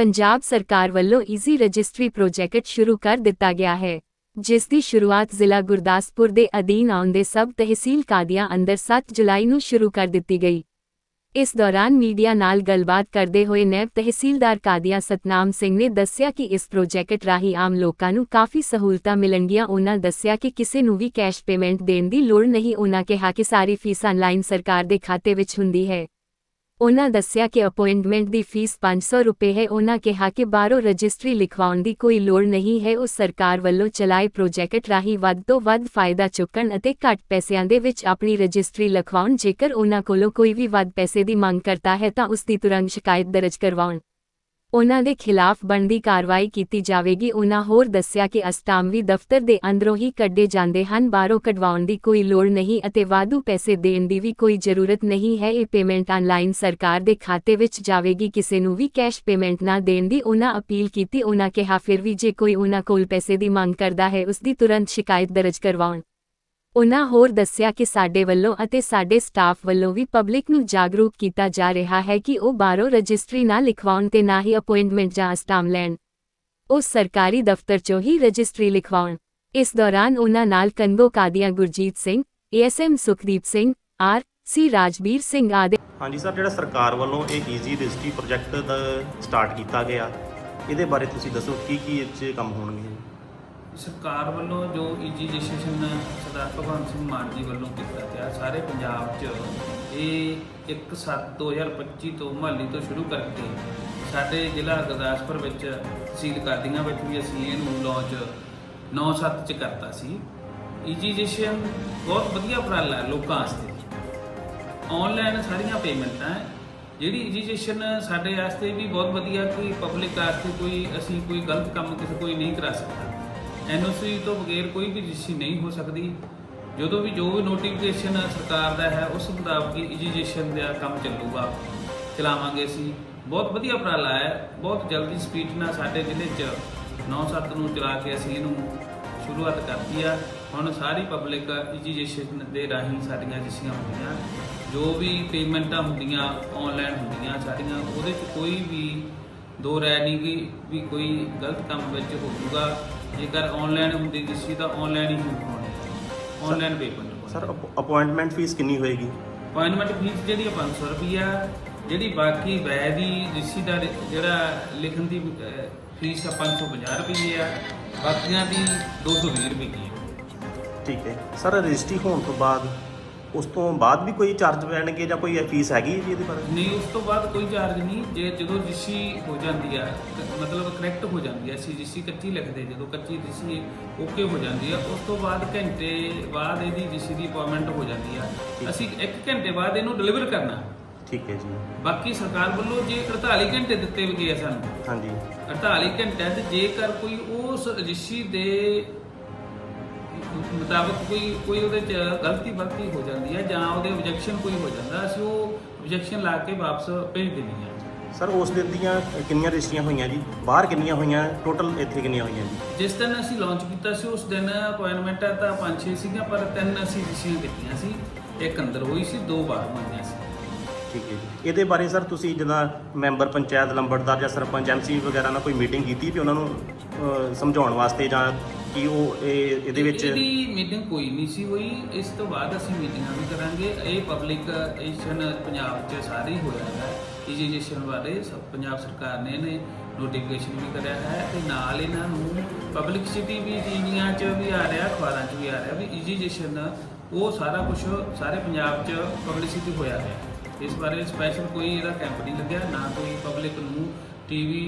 ਪੰਜਾਬ ਸਰਕਾਰ ਵੱਲੋਂ easy registry project ਸ਼ੁਰੂ ਕਰ ਦਿੱਤਾ ਗਿਆ ਹੈ, ਜਿਸ ਦੀ ਸ਼ੁਰੂਆਤ ਜ਼ਿਲ੍ਹਾ ਗੁਰਦਾਸਪੁਰ ਦੇ ਅਧੀਨ ਆਉਂਦੇ ਸਬ ਤਹਿਸੀਲ ਕਾਦੀਆਂ ਅੰਦਰ 7 ਜੁਲਾਈ ਨੂੰ ਸ਼ੁਰੂ ਕਰ ਦਿੱਤੀ ਗਈ। ਇਸ ਦੌਰਾਨ ਮੀਡੀਆ ਨਾਲ ਗੱਲਬਾਤ ਕਰਦੇ ਹੋਏ ਨੈਬ ਤਹਿਸੀਲਦਾਰ ਕਾਦੀਆਂ ਸਤਨਾਮ ਸਿੰਘ ਨੇ ਦੱਸਿਆ ਕਿ ਇਸ ਪ੍ਰੋਜੈਕਟ ਰਾਹੀਂ ਆਮ ਲੋਕਾਂ ਨੂੰ ਕਾਫੀ ਸਹੂਲਤਾਂ ਮਿਲਣਗੀਆਂ। ਉਹਨਾਂ ਦੱਸਿਆ ਕਿ ਕਿਸੇ ਨੂੰ ਵੀ ਕੈਸ਼ ਪੇਮੈਂਟ ਦੇਣ ਦੀ ਲੋੜ ਨਹੀਂ। ਉਹਨਾਂ ਕਿਹਾ ਕਿ ਸਾਰੀ ਫੀਸ ਆਨਲਾਈਨ ਸਰਕਾਰ ਦੇ ਖਾਤੇ ਵਿੱਚ ਹੁੰਦੀ ਹੈ। ਉਹਨਾਂ ਦੱਸਿਆ ਕਿ ਅਪਾਇੰਟਮੈਂਟ ਦੀ ਫੀਸ 500 ਰੁਪਏ ਹੈ। ਉਹਨਾਂ ਕਿਹਾ ਕਿ ਬਾਹਰੋਂ ਰਜਿਸਟਰੀ ਲਿਖਵਾਉਣ ਦੀ ਕੋਈ ਲੋੜ ਨਹੀਂ ਹੈ। ਉਹ ਸਰਕਾਰ ਵੱਲੋਂ ਚਲਾਏ ਪ੍ਰੋਜੈਕਟ ਰਾਹੀਂ ਵੱਧ ਤੋਂ ਵੱਧ ਫਾਇਦਾ ਚੁੱਕਣ ਅਤੇ ਘੱਟ ਪੈਸਿਆਂ ਦੇ ਵਿੱਚ ਆਪਣੀ ਰਜਿਸਟਰੀ ਲਿਖਵਾਉਣ। ਜੇਕਰ ਉਹਨਾਂ ਕੋਲੋਂ ਕੋਈ ਵੀ ਵੱਧ ਪੈਸੇ ਦੀ ਮੰਗ ਕਰਤਾ ਹੈ ਤਾਂ ਉਸ ਦੀ ਤੁਰੰਤ ਸ਼ਿਕਾਇਤ ਦਰਜ ਕਰਵਾਉਣ। ਉਹਨਾਂ ਦੇ ਖਿਲਾਫ ਬਣਦੀ ਕਾਰਵਾਈ ਕੀਤੀ ਜਾਵੇਗੀ। ਉਹਨਾਂ ਹੋਰ ਦੱਸਿਆ ਕਿ ਅਸਟਾਮਵੀ ਦਫ਼ਤਰ ਦੇ ਅੰਦਰੋਂ ਹੀ ਕੱਢੇ ਜਾਂਦੇ ਹਨ। ਬਾਹਰੋਂ ਕਢਵਾਉਣ ਦੀ ਕੋਈ ਲੋੜ ਨਹੀਂ ਅਤੇ ਵਾਧੂ ਪੈਸੇ ਦੇਣ ਦੀ ਵੀ ਕੋਈ ਜ਼ਰੂਰਤ ਨਹੀਂ ਹੈ। ਇਹ ਪੇਮੈਂਟ ਆਨਲਾਈਨ ਸਰਕਾਰ ਦੇ ਖਾਤੇ ਵਿੱਚ ਜਾਵੇਗੀ। ਕਿਸੇ ਨੂੰ ਵੀ ਕੈਸ਼ ਪੇਮੈਂਟ ਨਾ ਦੇਣ ਦੀ ਉਹਨਾਂ ਅਪੀਲ ਕੀਤੀ। ਉਹਨਾਂ ਕਿਹਾ, ਫਿਰ ਵੀ ਜੇ ਕੋਈ ਉਹਨਾਂ ਕੋਲ ਪੈਸੇ ਦੀ ਮੰਗ ਕਰਦਾ ਹੈ ਉਸ ਦੀ ਤੁਰੰਤ ਸ਼ਿਕਾਇਤ ਦਰਜ ਕਰਵਾਉਣ। ਉਨ੍ਹਾਂ ਹੋਰ ਦੱਸਿਆ ਕਿ ਸਾਡੇ ਵੱਲੋਂ ਅਤੇ ਸਾਡੇ ਸਟਾਫ ਵੱਲੋਂ ਵੀ ਪਬਲਿਕ ਨੂੰ ਜਾਗਰੂਕ ਕੀਤਾ ਜਾ ਰਿਹਾ ਹੈ ਕਿ ਉਹ ਬਾਹਰੋਂ ਰਜਿਸਟਰੀ ਨਾ ਲਿਖਵਾਉਣ ਤੇ ਨਾ ਹੀ ਅਪਾਇੰਟਮੈਂਟ ਜਾਂ ਸਟਾਮ ਲੈਣ। ਉਹ ਸਰਕਾਰੀ ਦਫ਼ਤਰ 'ਚੋਂ ਹੀ ਰਜਿਸਟਰੀ ਲਿਖਵਾਉਣ। ਇਸ ਦੌਰਾਨ ਉਨ੍ਹਾਂ ਨਾਲ ਕਨਗੋ Qadian Gurjeet Singh ASM Sukhdeep Singh, R C Rajveer Singh ਆਦਿ ਹਾਂਜੀ ਸਰ, ਜਿਹੜਾ ਸਰਕਾਰ ਵੱਲੋਂ ਇਹ ਈਜ਼ੀ ਰਜਿਸਟਰੀ ਪ੍ਰੋਜੈਕਟ ਦਾ ਸਟਾਰਟ ਕੀਤਾ ਗਿਆ, ਇਹਦੇ ਬਾਰੇ ਤੁਸੀਂ ਦੱਸੋ ਕੀ ਕੀ ਇਹ 'ਚ ਕੰਮ ਹੋਣਗੇ? ਸਰਕਾਰ ਵੱਲੋਂ ਜੋ ਈਜੀ ਸਰਦਾਰ ਭਗਵੰਤ ਸਿੰਘ ਮਾਨ ਜੀ ਵੱਲੋਂ ਕੀਤਾ ਗਿਆ, ਸਾਰੇ ਪੰਜਾਬ 'ਚ ਇਹ 1/7/2025 ਤੋਂ ਮੁਹੱਲੀ ਤੋਂ ਸ਼ੁਰੂ ਕਰਕੇ ਸਾਡੇ ਜ਼ਿਲ੍ਹਾ ਗੁਰਦਾਸਪੁਰ ਵਿੱਚ ਤਹਿਸੀਲ ਕਾਦੀਆਂ ਵਿੱਚ ਵੀ ਅਸੀਂ ਇਹਨੂੰ ਲਾਂਚ 9/7 ਚ ਕਰਤਾ ਸੀ। ਈਜੀ ਬਹੁਤ ਵਧੀਆ ਉਪਰਾਲਾ ਹੈ ਲੋਕਾਂ ਵਾਸਤੇ। ਆਨਲਾਈਨ ਸਾਰੀਆਂ ਪੇਮੈਂਟਾਂ ਜਿਹੜੀ ਰਜਿਸਟ੍ਰੇਸ਼ਨ ਸਾਡੇ ਵਾਸਤੇ ਵੀ ਬਹੁਤ ਵਧੀਆ ਕਿ ਪਬਲਿਕ ਵਾਸਤੇ ਕੋਈ ਅਸੀਂ ਕੋਈ ਗਲਤ ਕੰਮ ਕਿਸੇ ਕੋਈ ਨਹੀਂ ਕਰਾ ਸਕਦਾ। ਐਨਓਸੀ ਤੋਂ ਬਗੈਰ ਕੋਈ ਵੀ ਰਜਿਸਟਰੀ ਨਹੀਂ ਹੋ ਸਕਦੀ। ਜਦੋਂ ਵੀ ਜੋ ਵੀ ਨੋਟੀਫਿਕੇਸ਼ਨ ਸਰਕਾਰ ਦਾ ਹੈ, ਉਸ ਮੁਤਾਬਕ ਹੀ ਦਾ ਕੰਮ ਚੱਲੂਗਾ। ਚਲਾਵਾਂਗੇ ਅਸੀਂ। ਬਹੁਤ ਵਧੀਆ ਉਪਰਾਲਾ ਹੈ। ਬਹੁਤ ਜਲਦੀ ਸਪੀਡ ਨਾਲ ਸਾਡੇ ਜ਼ਿਲ੍ਹੇ 'ਚ 9-7 ਨੂੰ ਚਲਾ ਕੇ ਅਸੀਂ ਇਹਨੂੰ ਸ਼ੁਰੂਆਤ ਕਰਤੀ ਆ। ਹੁਣ ਸਾਰੀ ਪਬਲਿਕ ਰਜਿਸਟ੍ਰੇਸ਼ਨ ਦੇ ਰਾਹੀਂ ਸਾਡੀਆਂ ਰਜਿਸਟਰੀਆਂ ਹੁੰਦੀਆਂ। ਜੋ ਵੀ ਪੇਮੈਂਟਾਂ ਹੁੰਦੀਆਂ ਆਨਲਾਈਨ ਹੁੰਦੀਆਂ ਸਾਡੀਆਂ ਉਹਦੇ 'ਚ ਕੋਈ ਵੀ ਦੋ ਰਹਿ ਨਹੀਂ ਕਿ ਵੀ ਕੋਈ ਗਲਤ ਕੰਮ ਵਿੱਚ ਹੋ ਜਾਊਗਾ ਜੇਕਰ ਆਨਲਾਈਨ ਹੁੰਦੀ ਰਜਿਸਟਰੀ ਤਾਂ ਆਨਲਾਈਨ ਹੀ ਹੋਣੀ। Online payment sir appointment fee ਕਿੰਨੀ ਹੋਏਗੀ? ਅਪਾਇੰਟਮੈਂਟ ਫੀਸ ਜਿਹੜੀ ਆ 500 ਰੁਪਈਆ ਜਿਹੜੀ ਬਾਕੀ ਵੈ ਦੀ ਰਜਿਸਟਰੀ ਦਾ ਜਿਹੜਾ ਲਿਖਣ ਦੀ ਫੀਸ ਆ 550 ਰੁਪਈਏ ਆ। ਬਾਕੀਆਂ ਦੀ 220 ਰੁਪਈਏ। ਠੀਕ ਹੈ। ਸਰ ਰਜਿਸਟਰੀ ਹੋਣ ਤੋਂ ਬਾਅਦ ਉਸ ਤੋਂ ਬਾਅਦ ਵੀ ਕੋਈ ਚਾਰਜ ਪੈਣਗੇ ਜਾਂ ਕੋਈ ਫੀਸ ਹੈਗੀ ਹੈ ਜੀ ਇਹਦੇ ਬਾਰੇ? ਨਹੀਂ ਉਸ ਤੋਂ ਬਾਅਦ ਕੋਈ ਚਾਰਜ ਨਹੀਂ। ਜੇ ਜਦੋਂ ਜਿਸੀ ਹੋ ਜਾਂਦੀ ਆ ਮਤਲਬ ਕਰੈਕਟ ਹੋ ਜਾਂਦੀ ਆ ਅਸੀਂ ਜਿਸੀ ਕੱਚੀ ਲਿਖਦੇ ਜਦੋਂ ਕੱਚੀ ਜਿਸੀ ਓਕੇ ਹੋ ਜਾਂਦੀ ਆ ਉਸ ਤੋਂ ਬਾਅਦ ਘੰਟੇ ਬਾਅਦ ਇਹਦੀ ਜਿਸੀ ਦੀ ਅਪਾਇੰਟਮੈਂਟ ਹੋ ਜਾਂਦੀ ਆ। ਅਸੀਂ 1 ਘੰਟੇ ਬਾਅਦ ਇਹਨੂੰ ਡਿਲੀਵਰ ਕਰਨਾ। ਠੀਕ ਹੈ ਜੀ। ਬਾਕੀ ਸਰਕਾਰ ਵੱਲੋਂ ਜੇ 48 ਘੰਟੇ ਦਿੱਤੇ ਗਏ ਸਾਨੂੰ ਹਾਂਜੀ। 48 ਘੰਟਿਆਂ 'ਚ ਜੇਕਰ ਕੋਈ ਉਸ ਰਜਿਸਟਰੀ ਦੇ ਮੁਤਾਬਕ ਕੋਈ ਕੋਈ ਉਹਦੇ 'ਚ ਗਲਤੀ ਵਲਤੀ ਹੋ ਜਾਂਦੀ ਹੈ ਜਾਂ ਉਹਦੇ ਆਬਜੈਕਸ਼ਨ ਕੋਈ ਹੋ ਜਾਂਦਾ ਅਸੀਂ ਉਹ ਆਬਜੈਕਸ਼ਨ ਲਾ ਕੇ ਵਾਪਸ ਭੇਜ ਦਿੰਦੇ ਹਾਂ। ਸਰ ਉਸ ਦਿਨ ਦੀਆਂ ਕਿੰਨੀਆਂ ਰਜਿਸਟਰੀਆਂ ਹੋਈਆਂ ਜੀ? ਬਾਹਰ ਕਿੰਨੀਆਂ ਹੋਈਆਂ? ਟੋਟਲ ਇੱਥੇ ਕਿੰਨੀਆਂ ਹੋਈਆਂ ਜੀ? ਜਿਸ ਦਿਨ ਅਸੀਂ ਲਾਂਚ ਕੀਤਾ ਸੀ ਉਸ ਦਿਨ ਅਪਾਇੰਟਮੈਂਟਾਂ ਤਾਂ 5-6 ਸੀਗੀਆਂ ਪਰ ਤਿੰਨ ਅਸੀਂ ਰਜਿਸਟਰੀਆਂ ਕੀਤੀਆਂ ਸੀ। ਇੱਕ ਅੰਦਰ ਹੋਈ ਸੀ ਦੋ ਬਾਹਰ ਹੋਈਆਂ ਸੀ। ਠੀਕ ਹੈ ਜੀ। ਇਹਦੇ ਬਾਰੇ ਸਰ ਤੁਸੀਂ ਜਿੱਦਾਂ ਮੈਂਬਰ ਪੰਚਾਇਤ ਲੰਬੜਦਾਰ ਜਾਂ ਸਰਪੰਚ ਐਮਸੀ ਵਗੈਰਾ ਨਾਲ ਕੋਈ ਮੀਟਿੰਗ ਕੀਤੀ ਵੀ ਉਹਨਾਂ ਨੂੰ ਸਮਝਾਉਣ ਵਾਸਤੇ ਜਾਂ ਕਿ ਉਹ, ਇਹ, ਇਹਦੇ ਵਿੱਚ ਇਹਦੀ ਮੀਟਿੰਗ ਕੋਈ ਨਹੀਂ ਸੀ ਹੋਈ। ਇਸ ਤੋਂ ਬਾਅਦ ਅਸੀਂ ਮੀਟਿੰਗਾਂ ਵੀ ਕਰਾਂਗੇ। ਇਹ ਪਬਲਿਕ ਏਸ਼ਨ ਪੰਜਾਬ 'ਚ ਸਾਰੇ ਹੀ। ਹੋਇਆ ਹੈ ਇਜੀਜੇਸ਼ਨ ਬਾਰੇ ਸਭ ਪੰਜਾਬ ਸਰਕਾਰ ਨੇ ਇਹਨੇ ਨੋਟੀਫਿਕੇਸ਼ਨ ਵੀ ਕਰਿਆ ਹੈ ਤੇ ਨਾਲ ਇਹਨਾਂ ਨੂੰ ਪਬਲਿਕ ਸਿਟੀ ਵੀ ਟੀਵੀਆਂ 'ਚ ਵੀ ਆ ਰਿਹਾ, ਅਖਬਾਰਾਂ 'ਚ ਵੀ ਆ ਰਿਹਾ ਵੀ ਇਜੀਜੇਸ਼ਨ ਉਹ ਸਾਰਾ ਕੁਝ ਸਾਰੇ ਪੰਜਾਬ 'ਚ ਪਬਲਿਸਿਟੀ ਹੋਇਆ ਹੈ। ਇਸ ਬਾਰੇ ਸਪੈਸ਼ਲ ਕੋਈ ਇਹਦਾ ਕੈਂਪ ਨਹੀਂ ਲੱਗਿਆ, ਨਾ ਕੋਈ ਪਬਲਿਕ ਨੂੰ ਟੀਵੀ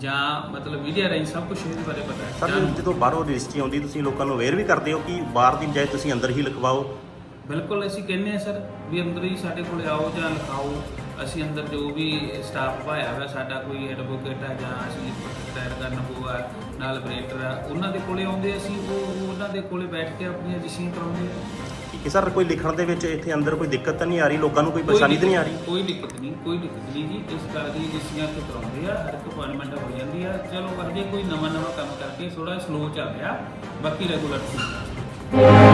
ਜਾਂ ਮਤਲਬ ਮੀਡੀਆ ਰਾਹੀਂ ਸਭ ਕੁਝ ਇਹਦੇ ਬਾਰੇ ਪਤਾ ਹੈ। ਸਰ ਜਾਣੂ। ਜਦੋਂ ਬਾਹਰੋਂ ਰਜਿਸਟਰੀ ਆਉਂਦੀ ਤੁਸੀਂ ਲੋਕਾਂ ਨੂੰ ਅਵੇਅਰ ਵੀ ਕਰਦੇ ਹੋ ਕਿ ਬਾਹਰ ਦੀ ਬਜਾਏ ਤੁਸੀਂ ਅੰਦਰ ਹੀ ਲਿਖਵਾਓ? ਬਿਲਕੁਲ ਅਸੀਂ ਕਹਿੰਦੇ ਹਾਂ ਸਰ ਵੀ ਅੰਦਰ ਹੀ ਸਾਡੇ ਕੋਲੇ ਆਓ ਜਾਂ ਲਿਖਾਓ। ਅਸੀਂ ਅੰਦਰ ਜੋ ਵੀ ਸਟਾਫ ਪਾਇਆ ਹੋਇਆ ਸਾਡਾ ਕੋਈ ਐਡਵੋਕੇਟ ਹੈ ਜਾਂ ਅਸੀਂ ਰਿਟਾਇਰ ਕਰਨ ਹੋਊਗਾ ਨਾਲ ਆਪਰੇਟਰ ਆ ਉਹਨਾਂ ਦੇ ਕੋਲੇ ਆਉਂਦੇ ਅਸੀਂ ਉਹ ਉਹ ਉਹਨਾਂ ਦੇ ਕੋਲੇ ਬੈਠ ਕੇ ਆਪਣੀਆਂ ਰਜਿਸਟਰੀਆਂ ਕਰਾਉਂਦੇ ਆ ਕਿ ਸਰ ਕੋਈ ਲਿਖਣ ਦੇ ਵਿੱਚ ਇੱਥੇ ਅੰਦਰ ਕੋਈ ਦਿੱਕਤ ਤਾਂ ਨਹੀਂ ਆ ਰਹੀ? ਲੋਕਾਂ ਨੂੰ ਕੋਈ ਪਰੇਸ਼ਾਨੀ ਤਾਂ ਨਹੀਂ ਆ ਰਹੀ? ਕੋਈ ਦਿੱਕਤ ਨਹੀਂ ਕੋਈ ਦਿੱਕਤ ਨਹੀਂ ਜੀ। ਇਸ ਗੱਲ ਦੀ ਰਜਿਸਟਰੀਆਂ ਤੋਂ ਕਰਾਉਂਦੇ ਆ ਹਰ ਅਪਾਇੰਟਮੈਂਟ ਹੋ ਜਾਂਦੀ ਆ। ਚਲੋ ਅੱਗੇ ਕੋਈ ਨਵਾਂ ਨਵਾਂ ਕੰਮ ਕਰਕੇ ਥੋੜਾ ਸਲੋ ਚੱਲ ਰਿਹਾ। ਬਾਕੀ ਰੈਗੂਲਰ ਠੀਕ ਆ।